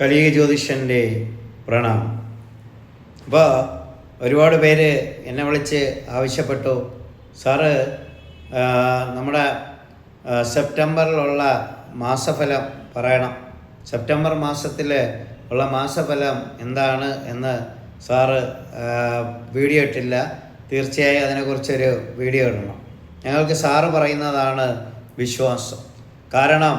കലിക ജ്യോതിഷന്റെ പ്രണാമം. അപ്പോൾ ഒരുപാട് പേര് എന്നെ വിളിച്ച് ആവശ്യപ്പെട്ടു. സാറ് നമ്മുടെ സെപ്റ്റംബറിലുള്ള മാസഫലം പറയണം. സെപ്റ്റംബർ മാസത്തിൽ ഉള്ള മാസഫലം എന്താണ് എന്ന് സാറ് വീഡിയോ ഇട്ടില്ല. തീർച്ചയായും അതിനെക്കുറിച്ചൊരു വീഡിയോ ഇടണം. ഞങ്ങൾക്ക് സാറ് പറയുന്നതാണ് വിശ്വാസം. കാരണം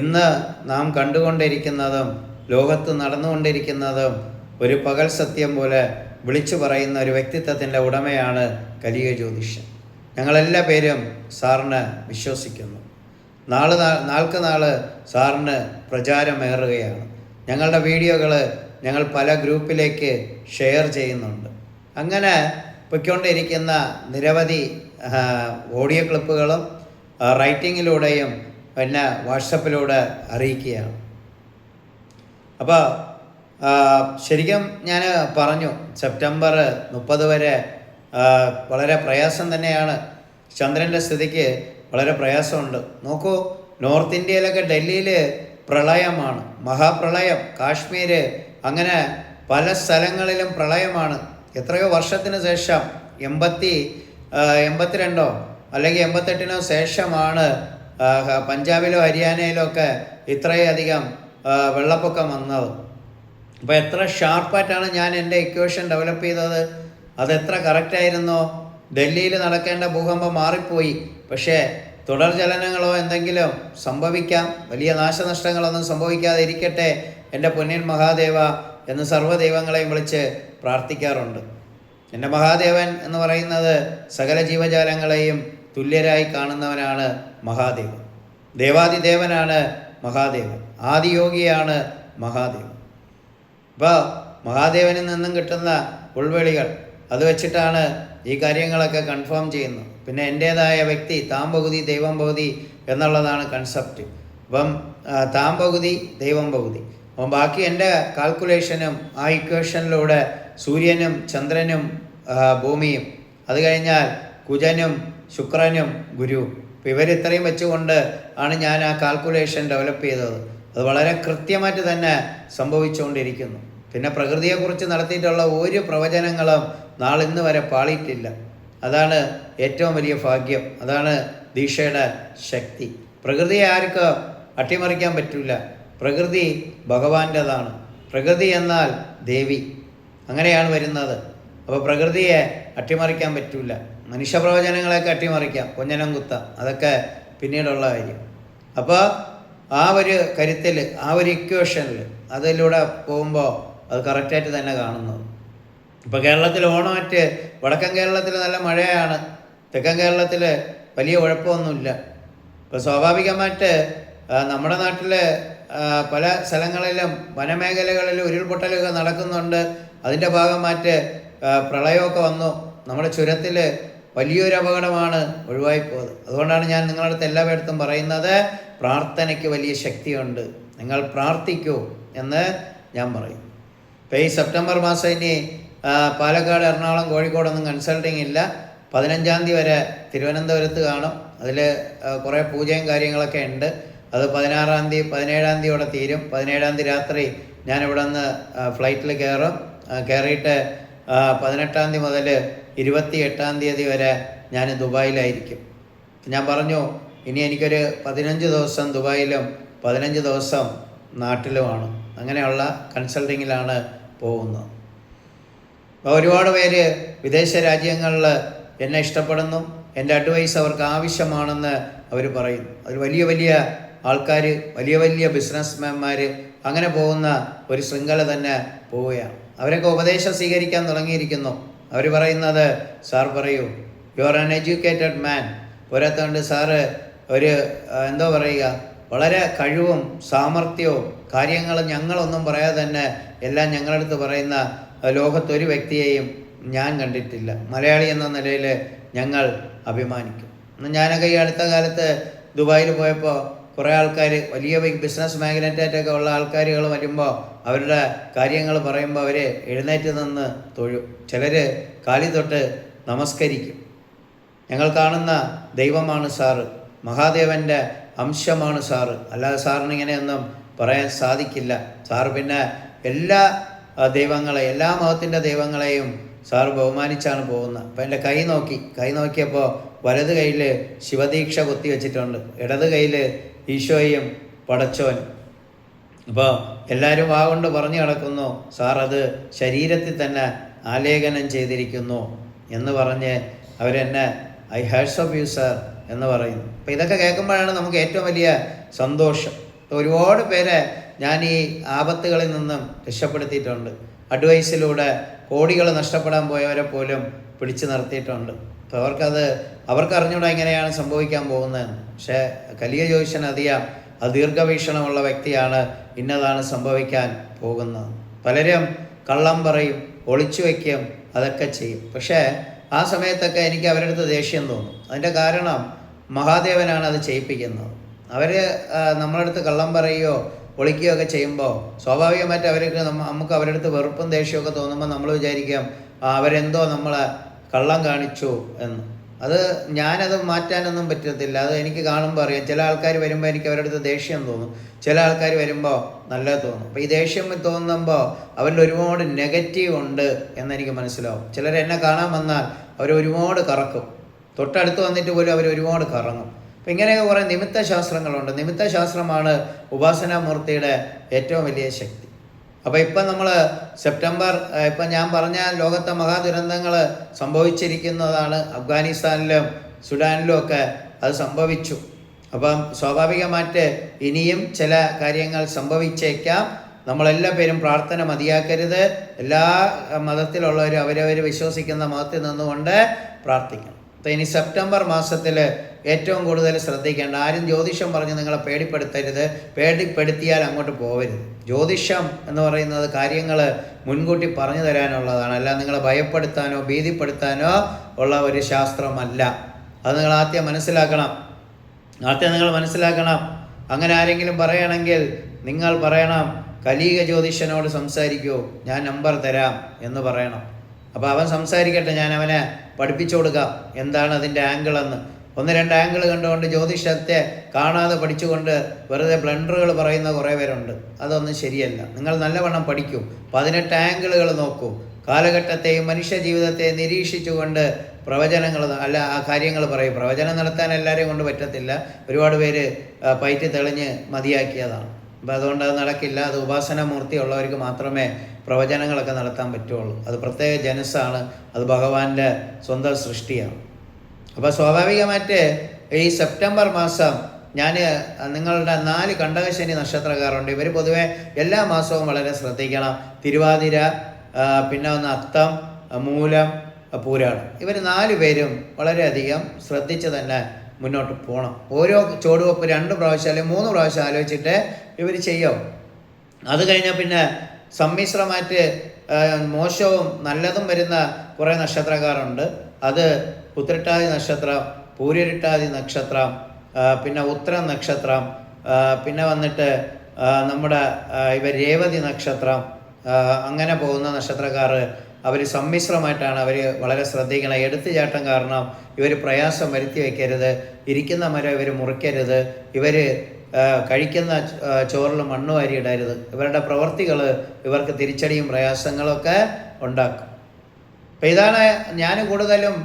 ഇന്ന് നാം കണ്ടുകൊണ്ടിരിക്കുന്നതും ലോകത്ത് നടന്നുകൊണ്ടിരിക്കുന്നതും ഒരു പകൽ സത്യം പോലെ വിളിച്ചു പറയുന്ന ഒരു വ്യക്തിത്വത്തിന്റെ ഉടമയാണ് കലിയ ജ്യോതിഷൻ. ഞങ്ങളെല്ലാ പേരും സാറിന് വിശ്വസിക്കുന്നു. നാൾ നാൾ നാൾക്ക് നാൾ സാറിന് പ്രചാരമേറുകയാണ് ഞങ്ങളുടെ വീഡിയോകൾ ഞങ്ങൾ പല ഗ്രൂപ്പിലേക്ക് ഷെയർ ചെയ്യുന്നുണ്ട്. അങ്ങനെ പൊയ്ക്കൊണ്ടിരിക്കുന്ന നിരവധി ഓഡിയോ ക്ലിപ്പുകളും റൈറ്റിങ്ങിലൂടെയും പിന്നെ വാട്സപ്പിലൂടെ അറിയിക്കുകയാണ്. അപ്പോൾ ശരിക്കും ഞാൻ പറഞ്ഞു സെപ്റ്റംബർ മുപ്പത് വരെ വളരെ പ്രയാസം തന്നെയാണ്. ചന്ദ്രന്റെ സ്ഥിതിക്ക് വളരെ പ്രയാസമുണ്ട്. നോക്കൂ നോർത്ത് ഇന്ത്യയിലൊക്കെ ഡൽഹിയിൽ പ്രളയമാണ് മഹാപ്രളയം കാശ്മീർ അങ്ങനെ പല സ്ഥലങ്ങളിലും പ്രളയമാണ്. എത്രയോ വർഷത്തിന് ശേഷം എൺപത്തി എൺപത്തിരണ്ടോ അല്ലെങ്കിൽ എൺപത്തെട്ടിനോ ശേഷമാണ് പഞ്ചാബിലോ ഹരിയാനയിലോ ഒക്കെ ഇത്രയധികം വെള്ളപ്പൊക്കം വന്നത്. അപ്പോൾ എത്ര ഷാർപ്പായിട്ടാണ് ഞാൻ എന്റെ ഇക്വേഷൻ ഡെവലപ്പ് ചെയ്തത്? അതെത്ര കറക്റ്റായിരുന്നോ ഡൽഹിയിൽ നടക്കേണ്ട ഭൂകമ്പം മാറിപ്പോയി. പക്ഷേ തുടർ ചലനങ്ങളോ എന്തെങ്കിലും സംഭവിക്കാം? വലിയ നാശനഷ്ടങ്ങളൊന്നും സംഭവിക്കാതെ ഇരിക്കട്ടെ എന്റെ പൊന്നിൻ മഹാദേവ എന്ന് സർവദൈവങ്ങളെയും വിളിച്ച് പ്രാർത്ഥിക്കാറുണ്ട്. എന്റെ മഹാദേവൻ എന്ന് പറയുന്നത് സകല ജീവജാലങ്ങളെയും തുല്യരായി കാണുന്നവനാണ് മഹാദേവൻ. ദേവാദിദേവനാണ് മഹാദേവൻ. ആദിയോഗിയാണ് മഹാദേവൻ. അപ്പോൾ മഹാദേവനിൽ നിന്നും കിട്ടുന്ന ഉൾവെളികൾ അത് വെച്ചിട്ടാണ് ഈ കാര്യങ്ങളൊക്കെ കൺഫേം ചെയ്യുന്നത്. പിന്നെ എന്റേതായ വ്യക്തി താം പകുതി ദൈവം പകുതി എന്നുള്ളതാണ് കൺസെപ്റ്റ് അപ്പം താം പകുതി ദൈവം പകുതി അപ്പം ബാക്കി എന്റെ കാൽക്കുലേഷനും ആ ഇക്വേഷനിലൂടെ സൂര്യനും ചന്ദ്രനും ഭൂമിയും. അത് കഴിഞ്ഞാൽ കുജനും ശുക്രനും ഗുരുവും ഇവരിത്രയും വെച്ചുകൊണ്ട് ആണ് ഞാൻ ആ കാൽക്കുലേഷൻ ഡെവലപ്പ് ചെയ്തത്. അത് വളരെ കൃത്യമായിട്ട് തന്നെ സംഭവിച്ചുകൊണ്ടിരിക്കുന്നു. പിന്നെ പ്രകൃതിയെക്കുറിച്ച് നടത്തിയിട്ടുള്ള ഒരു പ്രവചനങ്ങളും നാളിന്ന് വരെ പാളിയിട്ടില്ല. അതാണ് ഏറ്റവും വലിയ ഭാഗ്യം. അതാണ് ദീക്ഷയുടെ ശക്തി. പ്രകൃതിയെ ആർക്കും അട്ടിമറിക്കാൻ പറ്റില്ല പ്രകൃതി ഭഗവാന്റേതാണ്. പ്രകൃതി എന്നാൽ ദേവി. അങ്ങനെയാണ് വരുന്നത്. അപ്പോൾ പ്രകൃതിയെ അട്ടിമറിക്കാൻ പറ്റില്ല മനുഷ്യപ്രവചനങ്ങളെയൊക്കെ അട്ടിമറിക്കാം കൊഞ്ഞനം കുത്ത. അതൊക്കെ പിന്നീടുള്ള കാര്യം. അപ്പോൾ ആ ഒരു കരുത്തിൽ ആ ഒരു ഇക്വേഷനിൽ അതിലൂടെ പോകുമ്പോൾ അത് കറക്റ്റായിട്ട് തന്നെ കാണുന്നത് ഇപ്പോൾ കേരളത്തിൽ ഓണമായിട്ട് വടക്കൻ കേരളത്തിൽ നല്ല മഴയാണ്. തെക്കൻ കേരളത്തിൽ വലിയ കുഴപ്പമൊന്നുമില്ല. ഇപ്പോൾ സ്വാഭാവികമായിട്ട് നമ്മുടെ നാട്ടിൽ പല സ്ഥലങ്ങളിലും വനമേഖലകളിലും ഉരുൾപൊട്ടലൊക്കെ നടക്കുന്നുണ്ട്. അതിന്റെ ഭാഗമായിട്ട് പ്രളയമൊക്കെ വന്നു. നമ്മുടെ ചുരത്തിൽ വലിയൊരു അപകടമാണ് ഒഴിവായിപ്പോയത്. അതുകൊണ്ടാണ് ഞാൻ നിങ്ങളുടെ അടുത്ത് എല്ലാവരുടെ പറയുന്നത് പ്രാർത്ഥനയ്ക്ക് വലിയ ശക്തിയുണ്ട്. നിങ്ങൾ പ്രാർത്ഥിക്കൂ എന്ന് ഞാൻ പറയും. ഇപ്പോൾ ഈ സെപ്റ്റംബർ മാസം ഇനി പാലക്കാട് എറണാകുളം കോഴിക്കോടൊന്നും കൺസൾട്ടിങ് ഇല്ല. പതിനഞ്ചാം തീയതി വരെ തിരുവനന്തപുരത്ത് കാണും. അതിൽ കുറേ പൂജയും കാര്യങ്ങളൊക്കെ ഉണ്ട്. അത് പതിനാറാം തീയതി പതിനേഴാം തീയതിയോടെ തീരും. പതിനേഴാം തീയതി രാത്രി ഞാൻ ഇവിടെ നിന്ന് ഫ്ലൈറ്റിൽ കയറും കയറിയിട്ട് പതിനെട്ടാം തീയതി മുതൽ ഇരുപത്തി എട്ടാം തീയതി വരെ ഞാൻ ദുബായിലായിരിക്കും. ഞാൻ പറഞ്ഞു ഇനി എനിക്കൊരു പതിനഞ്ച് ദിവസം ദുബായിലും പതിനഞ്ച് ദിവസം നാട്ടിലുമാണ്. അങ്ങനെയുള്ള കൺസൾട്ടിങ്ങിലാണ് പോകുന്നത്. ഒരുപാട് പേര് വിദേശ രാജ്യങ്ങളിൽ എന്നെ ഇഷ്ടപ്പെടുന്നു. എന്റെ അഡ്വൈസ് അവർക്ക് ആവശ്യമാണെന്ന് അവർ പറയുന്നു. അതിൽ വലിയ വലിയ ആൾക്കാർ വലിയ വലിയ ബിസിനസ്മാൻമാർ അങ്ങനെ പോകുന്ന ഒരു ശൃംഖല തന്നെ പോവുകയാണ്. അവരൊക്കെ ഉപദേശം സ്വീകരിക്കാൻ തുടങ്ങിയിരിക്കുന്നു. അവർ പറയുന്നത് സാർ പറയൂ you are an educated man പോരാത്തോണ്ട് sir ഒരു എന്തോ പറയുക വളരെ കഴിവും സാമർഥ്യവും കാര്യങ്ങൾ ഞങ്ങളൊന്നും പറയാതെ തന്നെ എല്ലാം ഞങ്ങളുടെ ഞങ്ങളടുത്ത് പറയുന്ന ലോകത്തൊരു വ്യക്തിയെയും ഞാൻ കണ്ടിട്ടില്ല. മലയാളി എന്ന നിലയിൽ ഞങ്ങൾ അഭിമാനിക്കും. ഞാനൊക്കെ ഈ അടുത്ത കാലത്ത് ദുബായിൽ പോയപ്പോൾ കുറേ ആൾക്കാർ വലിയ ബിസിനസ് മാഗ്നറ്റായിട്ടൊക്കെ ഉള്ള ആൾക്കാരുകൾ വരുമ്പോൾ അവരുടെ കാര്യങ്ങൾ പറയുമ്പോൾ അവർ എഴുന്നേറ്റ് നിന്ന് തൊഴും ചിലർ കാലി തൊട്ട് നമസ്കരിക്കും. ഞങ്ങൾ കാണുന്ന ദൈവമാണ് സാറ് മഹാദേവന്റെ അംശമാണ് സാറ് അല്ലാതെ സാറിന് ഇങ്ങനെയൊന്നും പറയാൻ സാധിക്കില്ല. സാറ് പിന്നെ എല്ലാ ദൈവങ്ങളെ എല്ലാ മതത്തിന്റെ ദൈവങ്ങളെയും സാറ് ബഹുമാനിച്ചാണ് പോകുന്നത്. അപ്പം എന്റെ കൈ നോക്കി കൈ നോക്കിയപ്പോൾ വലത് കയ്യിൽ ശിവദീക്ഷ കൊത്തി വെച്ചിട്ടുണ്ട്. ഇടത് കയ്യിൽ ഈശോയും പടച്ചോനും അപ്പോൾ എല്ലാവരും വാ കൊണ്ട് പറഞ്ഞു കിടക്കുന്നു സാർ അത് ശരീരത്തിൽ തന്നെ ആലേഖനം ചെയ്തിരിക്കുന്നു എന്ന് പറഞ്ഞ് അവരെന്നെ I hats off you sir എന്ന് പറയുന്നു. അപ്പോൾ ഇതൊക്കെ കേൾക്കുമ്പോഴാണ് നമുക്ക് ഏറ്റവും വലിയ സന്തോഷം. ഒരുപാട് പേരെ ഞാൻ ഈ ആപത്തുകളിൽ നിന്നും രക്ഷപ്പെടുത്തിയിട്ടുണ്ട്. അഡ്വൈസിലൂടെ കോടികൾ നഷ്ടപ്പെടാൻ പോയവരെ പോലും പിടിച്ചു നിർത്തിയിട്ടുണ്ട്. അപ്പോൾ അവർക്കത് അവർക്ക് അറിഞ്ഞൂടാ എങ്ങനെയാണ് സംഭവിക്കാൻ പോകുന്നതെന്ന് പക്ഷേ കലിയ ജ്യോതിഷൻ അറിയാം അത് ദീർഘവീക്ഷണമുള്ള വ്യക്തിയാണ് ഇന്നതാണ് സംഭവിക്കാൻ പോകുന്നത്. പലരും കള്ളം പറയും ഒളിച്ചു വയ്ക്കും അതൊക്കെ ചെയ്യും. പക്ഷേ ആ സമയത്തൊക്കെ എനിക്ക് അവരുടെ അടുത്ത് ദേഷ്യം തോന്നും. അതിന്റെ കാരണം മഹാദേവനാണ് അത് ചെയ്യിപ്പിക്കുന്നത്. അവർ നമ്മളുടെ അടുത്ത് കള്ളം പറയുകയോ ഒളിക്കുകയോ ഒക്കെ ചെയ്യുമ്പോൾ സ്വാഭാവികമായിട്ട് അവർക്ക് നമുക്ക് അവരുടെ അടുത്ത് വെറുപ്പും ദേഷ്യമൊക്കെ തോന്നുമ്പോൾ നമ്മൾ വിചാരിക്കാം "ആ, അവരെന്തോ നമ്മളെ കള്ളം കാണിച്ചു എന്ന്. അത് ഞാനത് മാറ്റാനൊന്നും പറ്റത്തില്ല. അത് എനിക്ക് കാണുമ്പോൾ അറിയാം. ചില ആൾക്കാർ വരുമ്പോൾ എനിക്ക് അവരുടെ അടുത്ത് ദേഷ്യം തോന്നും. ചില ആൾക്കാർ വരുമ്പോൾ നല്ലത് തോന്നും. അപ്പോൾ ഈ ദേഷ്യം തോന്നുമ്പോൾ അവരിൽ ഒരുപാട് നെഗറ്റീവ് ഉണ്ട് എന്നെനിക്ക് മനസ്സിലാവും. ചിലർ എന്നെ കാണാൻ വന്നാൽ അവർ ഒരുപാട് കറക്കും. തൊട്ടടുത്ത് വന്നിട്ട് പോലും അവർ ഒരുപാട് കറങ്ങും. അപ്പം ഇങ്ങനെയൊക്കെ കുറേ നിമിത്ത ശാസ്ത്രങ്ങളുണ്ട് നിമിത്ത ശാസ്ത്രമാണ് ഉപാസനാമൂർത്തിയുടെ ഏറ്റവും വലിയ ശക്തി. അപ്പോൾ ഇപ്പം നമ്മൾ സെപ്റ്റംബർ ഇപ്പൊ ഞാൻ പറഞ്ഞ ലോകത്തെ മഹാദുരന്തങ്ങൾ സംഭവിച്ചിരിക്കുന്നതാണ് അഫ്ഗാനിസ്ഥാനിലും സുഡാനിലും ഒക്കെ അത് സംഭവിച്ചു. അപ്പം സ്വാഭാവികമായിട്ട് ഇനിയും ചില കാര്യങ്ങൾ സംഭവിച്ചേക്കാം. നമ്മളെല്ലാ പേരും പ്രാർത്ഥന മതിയാക്കരുത്. എല്ലാ മതത്തിലുള്ളവരും അവരവർ വിശ്വസിക്കുന്ന മതത്തിൽ നിന്നുകൊണ്ട് പ്രാർത്ഥിക്കണം. അപ്പം ഇനി സെപ്റ്റംബർ മാസത്തിൽ ഏറ്റവും കൂടുതൽ ശ്രദ്ധിക്കേണ്ട ആരും ജ്യോതിഷം പറഞ്ഞ് നിങ്ങളെ പേടിപ്പെടുത്തരുത്. പേടിപ്പെടുത്തിയാൽ അങ്ങോട്ട് പോകരുത് ജ്യോതിഷം എന്ന് പറയുന്നത് കാര്യങ്ങൾ മുൻകൂട്ടി പറഞ്ഞു തരാനുള്ളതാണ്. അല്ല നിങ്ങളെ ഭയപ്പെടുത്താനോ ഭീതിപ്പെടുത്താനോ ഉള്ള ഒരു ശാസ്ത്രമല്ല. അത് നിങ്ങൾ ആദ്യം മനസ്സിലാക്കണം. ആദ്യം നിങ്ങൾ മനസ്സിലാക്കണം. അങ്ങനെ ആരെങ്കിലും പറയണമെങ്കിൽ നിങ്ങൾ പറയണം കലീക ജ്യോതിഷനോട് സംസാരിക്കൂ. ഞാൻ നമ്പർ തരാം എന്ന് പറയണം. അപ്പോൾ അവൻ സംസാരിക്കട്ടെ ഞാൻ അവനെ പഠിപ്പിച്ചു കൊടുക്കാം. എന്താണ് അതിന്റെ ആംഗിൾ എന്ന്. ഒന്ന് രണ്ട് ആംഗിൾ കണ്ടുകൊണ്ട് ജ്യോതിഷത്തെ കാണാതെ പഠിച്ചുകൊണ്ട് വെറുതെ ബ്ലണ്ടറുകൾ പറയുന്ന കുറേ പേരുണ്ട്. അതൊന്നും ശരിയല്ല. നിങ്ങൾ നല്ലവണ്ണം പഠിക്കൂ. പതിനെട്ട് ആംഗിളുകൾ നോക്കൂ. കാലഘട്ടത്തെയും മനുഷ്യ ജീവിതത്തെയും നിരീക്ഷിച്ചുകൊണ്ട് പ്രവചനങ്ങൾ അല്ല ആ കാര്യങ്ങൾ പറയും. പ്രവചനം നടത്താൻ എല്ലാവരെയും കൊണ്ട് പറ്റത്തില്ല. ഒരുപാട് പേര് പൈറ്റ് തെളിഞ്ഞ് മതിയാക്കിയതാണ്. അപ്പോൾ അതുകൊണ്ട് അത് നടക്കില്ല. അത് ഉപാസനമൂർത്തി ഉള്ളവർക്ക് മാത്രമേ പ്രവചനങ്ങളൊക്കെ നടത്താൻ പറ്റുള്ളൂ. അത് പ്രത്യേക ജനസാണ് അത് ഭഗവാന്റെ സ്വന്തം സൃഷ്ടിയാണ്. അപ്പോൾ സ്വാഭാവികമായിട്ട് ഈ സെപ്റ്റംബർ മാസം ഞാൻ നിങ്ങളുടെ നാല് കണ്ടകശനി നക്ഷത്രക്കാരുണ്ട്. ഇവർ പൊതുവേ എല്ലാ മാസവും വളരെ ശ്രദ്ധിക്കണം. തിരുവാതിര പിന്നെ ഒന്ന് അത്തം മൂലം പൂരാണ്. ഇവർ നാല് പേരും വളരെയധികം ശ്രദ്ധിച്ച് തന്നെ മുന്നോട്ട് പോകണം ഓരോ ചുവടുവെപ്പ് രണ്ട് പ്രാവശ്യം അല്ലെങ്കിൽ മൂന്ന് പ്രാവശ്യം ആലോചിച്ചിട്ട് ഇവർ ചെയ്യും. അത് കഴിഞ്ഞാൽ പിന്നെ സമ്മിശ്രമായിട്ട് മോശവും നല്ലതും വരുന്ന കുറേ നക്ഷത്രക്കാരുണ്ട്. അത് ഉത്രട്ടാതി നക്ഷത്രം പൂരിട്ടാതി നക്ഷത്രം പിന്നെ ഉത്തര നക്ഷത്രം പിന്നെ വന്നിട്ട് നമ്മുടെ ഇവ രേവതി നക്ഷത്രം അങ്ങനെ പോകുന്ന നക്ഷത്രക്കാർ അവർ സമ്മിശ്രമായിട്ടാണ് അവർ വളരെ ശ്രദ്ധിക്കണം. എടുത്തുചാട്ടം കാരണം ഇവർ പ്രയാസം വരുത്തി വയ്ക്കരുത് ഇരിക്കുന്ന മരം ഇവർ മുറിക്കരുത്. ഇവർ കഴിക്കുന്ന ചോറിൽ മണ്ണ് വാരിയിടരുത് ഇവരുടെ പ്രവർത്തികൾ ഇവർക്ക് തിരിച്ചടിയും പ്രയാസങ്ങളൊക്കെ ഉണ്ടാക്കും. അപ്പം ഇതാണ് ഞാൻ കൂടുതലും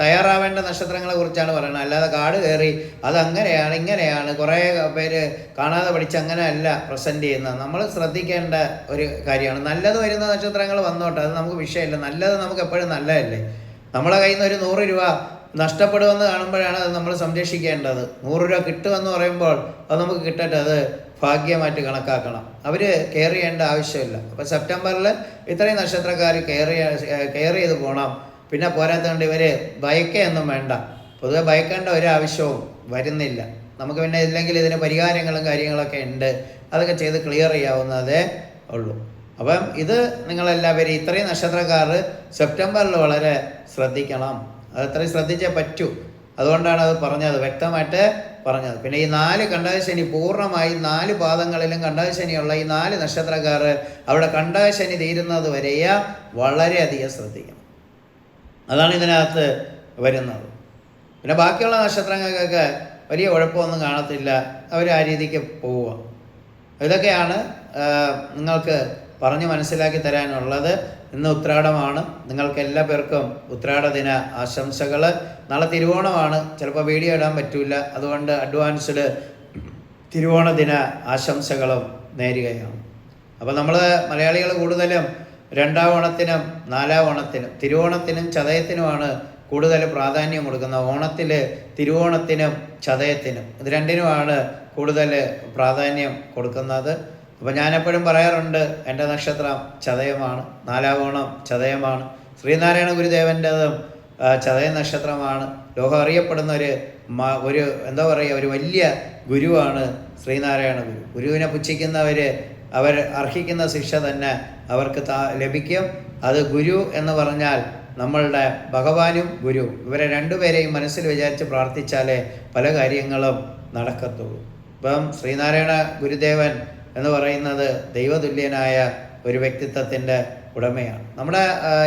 തയ്യാറാവേണ്ട നക്ഷത്രങ്ങളെ കുറിച്ചാണ് പറയുന്നത്. അല്ലാതെ കാട് കയറി അതങ്ങനെയാണ് ഇങ്ങനെയാണ് കുറേ പേര് കാണാതെ പഠിച്ച് അങ്ങനെ അല്ല പ്രസന്റ് ചെയ്യുന്നത്. നമ്മൾ ശ്രദ്ധിക്കേണ്ട ഒരു കാര്യമാണ്. നല്ലത് വരുന്ന നക്ഷത്രങ്ങൾ വന്നോട്ടെ അത് നമുക്ക് വിഷയമില്ല. നല്ലത് നമുക്ക് എപ്പോഴും നല്ലതല്ലേ? നമ്മളെ കയ്യിൽ നിന്ന് ഒരു നൂറ് രൂപ നഷ്ടപ്പെടുമെന്ന് കാണുമ്പോഴാണ് അത് നമ്മൾ സംരക്ഷിക്കേണ്ടത്. നൂറ് രൂപ കിട്ടുമെന്ന് പറയുമ്പോൾ അത് നമുക്ക് കിട്ടട്ടെ അത് ഭാഗ്യമായിട്ട് കണക്കാക്കണം. അവർ കെയർ ചെയ്യേണ്ട ആവശ്യമില്ല. അപ്പോൾ സെപ്റ്റംബറിൽ ഇത്രയും നക്ഷത്രക്കാർ കെയർ കെയർ ചെയ്ത് പോകണം പിന്നെ പോരാത്തതുകൊണ്ട് ഇവർ ഭയക്കുകയൊന്നും വേണ്ട. പൊതുവെ ഭയക്കേണ്ട ഒരു ആവശ്യവും വരുന്നില്ല. നമുക്ക് പിന്നെ ഇല്ലെങ്കിൽ ഇതിന് പരിഹാരങ്ങളും കാര്യങ്ങളൊക്കെ ഉണ്ട്. അതൊക്കെ ചെയ്ത് ക്ലിയർ ചെയ്യാവുന്നതേ ഉള്ളൂ. അപ്പം ഇത് നിങ്ങളെല്ലാവരും ഇത്രയും നക്ഷത്രക്കാർ സെപ്റ്റംബറിൽ വളരെ ശ്രദ്ധിക്കണം. അത് അത്രയും ശ്രദ്ധിച്ചേ പറ്റൂ. അതുകൊണ്ടാണ് അത് പറഞ്ഞത്. വ്യക്തമായിട്ട് പറഞ്ഞത്. പിന്നെ ഈ നാല് കണ്ടകശനി പൂർണമായി നാല് പാദങ്ങളിലും കണ്ടകശനിയുള്ള ഈ നാല് നക്ഷത്രക്കാർ അവിടെ കണ്ടകശനി തീരുന്നത് വരെയാ വളരെയധികം ശ്രദ്ധിക്കണം. അതാണ് ഇതിനകത്ത് വരുന്നത്. പിന്നെ ബാക്കിയുള്ള നക്ഷത്രങ്ങൾക്കൊക്കെ വലിയ കുഴപ്പമൊന്നും കാണത്തില്ല. അവർ ആ രീതിക്ക് പോവുക. ഇതൊക്കെയാണ് നിങ്ങൾക്ക് പറഞ്ഞു മനസ്സിലാക്കി തരാനുള്ളത്. ഇന്ന് ഉത്രാടമാണ്. നിങ്ങൾക്ക് എല്ലാ പേർക്കും ഉത്രാട ദിന ആശംസകൾ നാളെ തിരുവോണമാണ്. ചിലപ്പോൾ വീഡിയോ ഇടാൻ പറ്റില്ല അതുകൊണ്ട് അഡ്വാൻസ്ഡ് തിരുവോണ ദിന ആശംസകളും നേരുകയാണ്. അപ്പോൾ നമ്മൾ മലയാളികൾ കൂടുതലും രണ്ടാം ഓണത്തിനും നാലാം ഓണത്തിനും തിരുവോണത്തിനും ചതയത്തിനുമാണ് കൂടുതൽ പ്രാധാന്യം കൊടുക്കുന്നത്. ഓണത്തിൽ തിരുവോണത്തിനും ചതയത്തിനും ഇത് രണ്ടിനുമാണ് കൂടുതൽ പ്രാധാന്യം കൊടുക്കുന്നത്. അപ്പോൾ ഞാനെപ്പോഴും പറയാറുണ്ട് എന്റെ നക്ഷത്രം ചതയമാണ് നാലാം ഓണം ചതയമാണ് ശ്രീനാരായണ ഗുരുദേവന്റെതും ചതയ നക്ഷത്രമാണ്. ലോകം അറിയപ്പെടുന്ന ഒരു ഒരു എന്താ പറയുക ഒരു വലിയ ഗുരുവാണ് ശ്രീനാരായണ ഗുരു. ഗുരുവിനെ പുച്ഛിക്കുന്നവർ അവർ അർഹിക്കുന്ന ശിക്ഷ തന്നെ അവർക്ക് ലഭിക്കും. അത് ഗുരു എന്ന് പറഞ്ഞാൽ നമ്മളുടെ ഭഗവാനും ഗുരു. ഇവരെ രണ്ടുപേരെയും മനസ്സിൽ വിചാരിച്ച് പ്രാർത്ഥിച്ചാലേ പല കാര്യങ്ങളും നടക്കത്തുള്ളൂ. ഇപ്പം ശ്രീനാരായണ ഗുരുദേവൻ എന്ന് പറയുന്നത് ദൈവതുല്യനായ ഒരു വ്യക്തിത്വത്തിന്റെ ഉടമയാണ്. നമ്മുടെ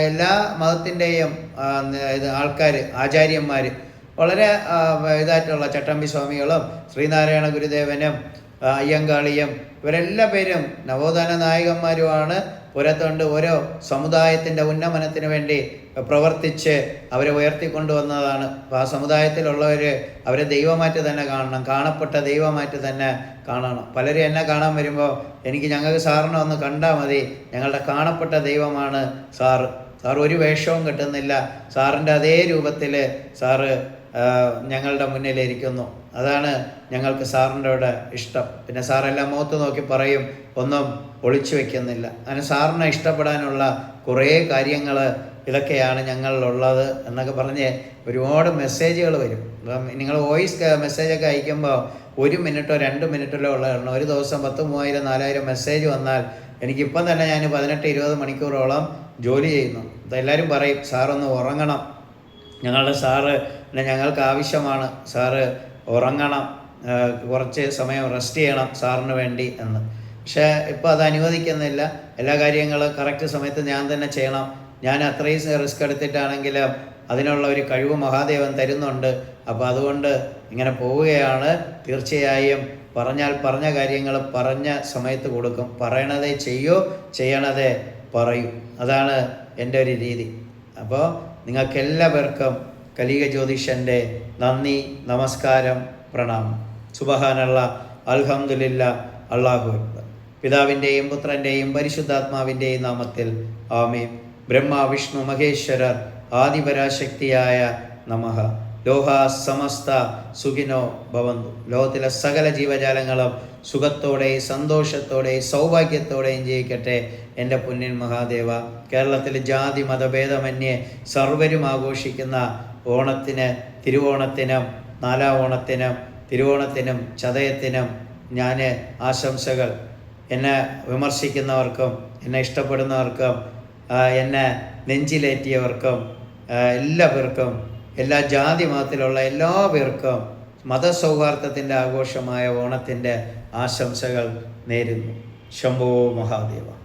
എല്ലാ മതത്തിന്റെയും ആൾക്കാർ ആചാര്യന്മാർ വളരെ ഇതായിട്ടുള്ള ചട്ടമ്പി സ്വാമികളും ശ്രീനാരായണ ഗുരുദേവനും അയ്യങ്കാളിയും ഇവരെല്ലാ പേരും നവോത്ഥാന നായകന്മാരുമാണ്. പുരത്തുകൊണ്ട് ഓരോ സമുദായത്തിന്റെ ഉന്നമനത്തിന് വേണ്ടി പ്രവർത്തിച്ച് അവരെ ഉയർത്തിക്കൊണ്ടുവന്നതാണ്. അപ്പോൾ ആ സമുദായത്തിലുള്ളവർ അവരെ ദൈവമായിട്ട് തന്നെ കാണണം. കാണപ്പെട്ട ദൈവമായിട്ട് തന്നെ കാണണം. പലരും എന്നെ കാണാൻ വരുമ്പോൾ എനിക്ക് ഞങ്ങൾക്ക് സാറിനെ ഒന്ന് കണ്ടാൽ മതി. ഞങ്ങളുടെ കാണപ്പെട്ട ദൈവമാണ് സാറ്. സാർ ഒരു വേഷവും കിട്ടുന്നില്ല. സാറിന്റെ അതേ രൂപത്തിൽ സാറ് ഞങ്ങളുടെ മുന്നിലിരിക്കുന്നു. അതാണ് ഞങ്ങൾക്ക് സാറിന്റെ ഇഷ്ടം. പിന്നെ സാറെല്ലാം മുഖത്ത് നോക്കി പറയും ഒന്നും ഒളിച്ചു വെക്കുന്നില്ല. അങ്ങനെ സാറിനെ ഇഷ്ടപ്പെടാനുള്ള കുറേ കാര്യങ്ങൾ ഇതൊക്കെയാണ് ഞങ്ങളിലുള്ളത് എന്നൊക്കെ പറഞ്ഞ് ഒരുപാട് മെസ്സേജുകൾ വരും. അപ്പം നിങ്ങൾ വോയിസ് മെസ്സേജൊക്കെ അയക്കുമ്പോൾ ഒരു മിനിറ്റോ രണ്ട് മിനിറ്റിലോ ഉള്ളതാണ് ഒരു ദിവസം പത്ത് മൂവായിരം നാലായിരം മെസ്സേജ് വന്നാൽ എനിക്കിപ്പം തന്നെ ഞാൻ പതിനെട്ട് ഇരുപത് മണിക്കൂറോളം ജോലി ചെയ്യുന്നു. എല്ലാവരും പറയും സാറൊന്ന് ഉറങ്ങണം. ഞങ്ങളുടെ സാറ് പിന്നെ ഞങ്ങൾക്ക് ആവശ്യമാണ് സാറ് ഉറങ്ങണം. കുറച്ച് സമയം റെസ്റ്റ് ചെയ്യണം സാറിന് വേണ്ടി എന്ന്. പക്ഷേ ഇപ്പോൾ അത് അനുവദിക്കുന്നില്ല. എല്ലാ കാര്യങ്ങളും കറക്റ്റ് സമയത്ത് ഞാൻ തന്നെ ചെയ്യണം. ഞാൻ അത്രയും റിസ്ക് എടുത്തിട്ടാണെങ്കിലും അതിനുള്ള ഒരു കഴിവ് മഹാദേവൻ തരുന്നുണ്ട്. അപ്പോൾ അതുകൊണ്ട് ഇങ്ങനെ പോവുകയാണ്. തീർച്ചയായും പറഞ്ഞാൽ പറഞ്ഞ കാര്യങ്ങൾ പറഞ്ഞ സമയത്ത് കൊടുക്കും. പറയണതേ ചെയ്യോ ചെയ്യണതേ പറയൂ. അതാണ് എന്റെ ഒരു രീതി. അപ്പോൾ നിങ്ങൾക്ക് എല്ലാവർക്കും കലിക ജ്യോതിഷന്റെ നന്ദി നമസ്കാരം പ്രണാമം. സുബഹാനുള്ള അൽഹമുല്ല അള്ളാഹു അക്ബർ. പിതാവിന്റെയും പുത്രന്റെയും പരിശുദ്ധാത്മാവിന്റെയും നാമത്തിൽ ആമേ ബ്രഹ്മ വിഷ്ണു മഹേശ്വരർ ആദിപരാശക്തിയായ നമഃ. ലോഹ സമസ്ത സുഖിനോ ഭവന്തു. ലോകത്തിലെ സകല ജീവജാലങ്ങളും സുഖത്തോടെ സന്തോഷത്തോടെ സൗഭാഗ്യത്തോടെയും ജീവിക്കട്ടെ എന്റെ പുന്നിൻ മഹാദേവ. കേരളത്തിൽ ജാതി മതഭേദമന്യേ സർവരും ആഘോഷിക്കുന്ന ഓണത്തിന് തിരുവോണത്തിനും നാലാം ഓണത്തിനും തിരുവോണത്തിനും ചതയത്തിനും ഞാൻ ആശംസകൾ. എന്നെ വിമർശിക്കുന്നവർക്കും എന്നെ ഇഷ്ടപ്പെടുന്നവർക്കും എന്നെ നെഞ്ചിലേറ്റിയവർക്കും എല്ലാ എല്ലാവർക്കും എല്ലാ ജാതി മതത്തിലുള്ള എല്ലാ പേർക്കും മതസൗഹാർദ്ദത്തിന്റെ ആഘോഷമായ ഓണത്തിന്റെ ആശംസകൾ നേരുന്നു. ശംഭോ മഹാദേവ.